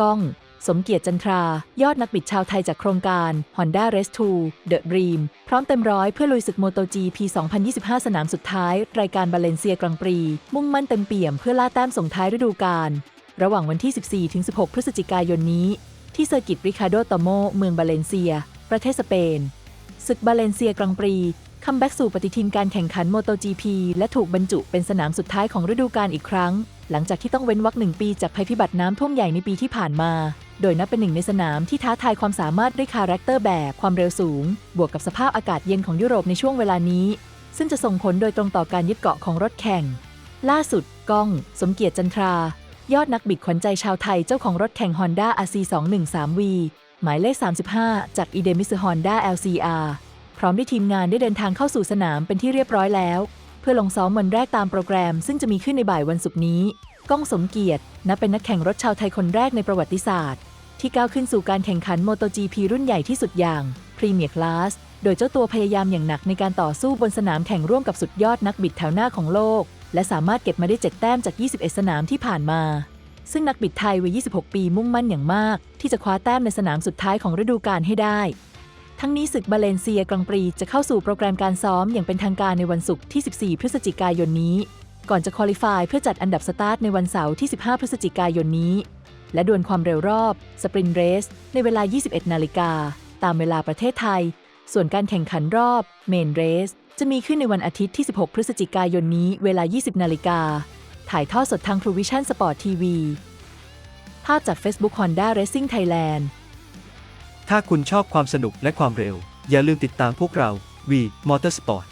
ก้อง สมเกียรติจันทรา ยอดนักบิดชาวไทยจากโครงการ Honda Race 2 The Dream พร้อมเต็มร้อยเพื่อลุยศึก MotoGP 2025 สนามสุดท้าย รายการบาเลนเซียกรังปรี มุ่งมั่นเต็มเปี่ยมเพื่อล่าแต้มส่งท้ายฤดูกาลระหว่างวันที่ 14-16 พฤศจิกายนนี้ ที่เซอร์กิตริคาโดตโม เมืองบาเลนเซีย ประเทศสเปนศึกบาเลนเซียกรังปรี คัมแบ็กสู่ปฏิทินการแข่งขัน MotoGP และถูกบรรจุเป็นสนามสุดท้ายของฤดูกาลอีกครั้ง หลังจากที่ต้องเว้นวรรคหนึ่งปีจากภัยพิบัติน้ำท่วมใหญ่ในปีที่ผ่านมา โดยนับเป็นหนึ่งในสนามที่ท้าทายความสามารถด้วยคาแรคเตอร์แบบความเร็วสูง บวกกับสภาพอากาศเย็นของยุโรปในช่วงเวลานี้ ซึ่งจะส่งผลโดยตรงต่อการยึดเกาะของรถแข่ง ล่าสุดก้อง สมเกียรติจันทรา ยอดนักบิดขวัญใจชาวไทยเจ้าของรถแข่ง Honda RC213V หมายเลข 35 จาก i d e m i s Honda LCR พร้อมด้วยทีมงานได้เดินทางเข้าสู่สนามเป็นที่เรียบร้อยแล้ว เพื่อลงซ้อมวันแรกตามโปรแกรม ซึ่งจะมีขึ้นในบ่ายวันศุกร์นี้ ก้องสมเกียรตินับเป็นนักแข่งรถชาวไทยคนแรกในประวัติศาสตร์ ที่ก้าวขึ้นสู่การแข่งขัน MotoGP รุ่นใหญ่ที่สุดอย่าง Premier Class โดยเจ้าตัวพยายามอย่างหนักในการต่อสู้บนสนามแข่งร่วมกับสุดยอดนักบิดแถวหน้าของโลก และสามารถเก็บมาได้ 7 แต้มจาก 21 สนามที่ผ่านมา ซึ่งนักบิดไทยวัย 26 ปีมุ่งมั่นอย่างมาก ที่จะคว้าแต้มในสนามสุดท้ายของฤดูกาลให้ได้ ทั้งนี้ศึกบาเลนเซียกรังปรีจะเข้าสู่โปรแกรมการซ้อมอย่างเป็นทางการในวันศุกร์ที่ 14 พฤศจิกายนนี้ ก่อนจะคุริฟายเพื่อจัดอันดับสตาร์ทในวันเสาร์ที่ 15 พฤศจิกายนนี้ และดวลความเร็วรอบสปรินเรส ในเวลา 21 นาฬิกาตามเวลาประเทศไทย ส่วนการแข่งขันรอบเมนเรสจะมีขึ้นในวันอาทิตย์ที่ 16 พฤศจิกายนนี้ เวลา 20 นาฬิกา ถ่ายทอดสดทาง True Vision Sport TV ภาพจาก Facebook Honda Racing Thailand ถ้าคุณชอบความสนุกและความเร็ว อย่าลืมติดตามพวกเรา V Motorsport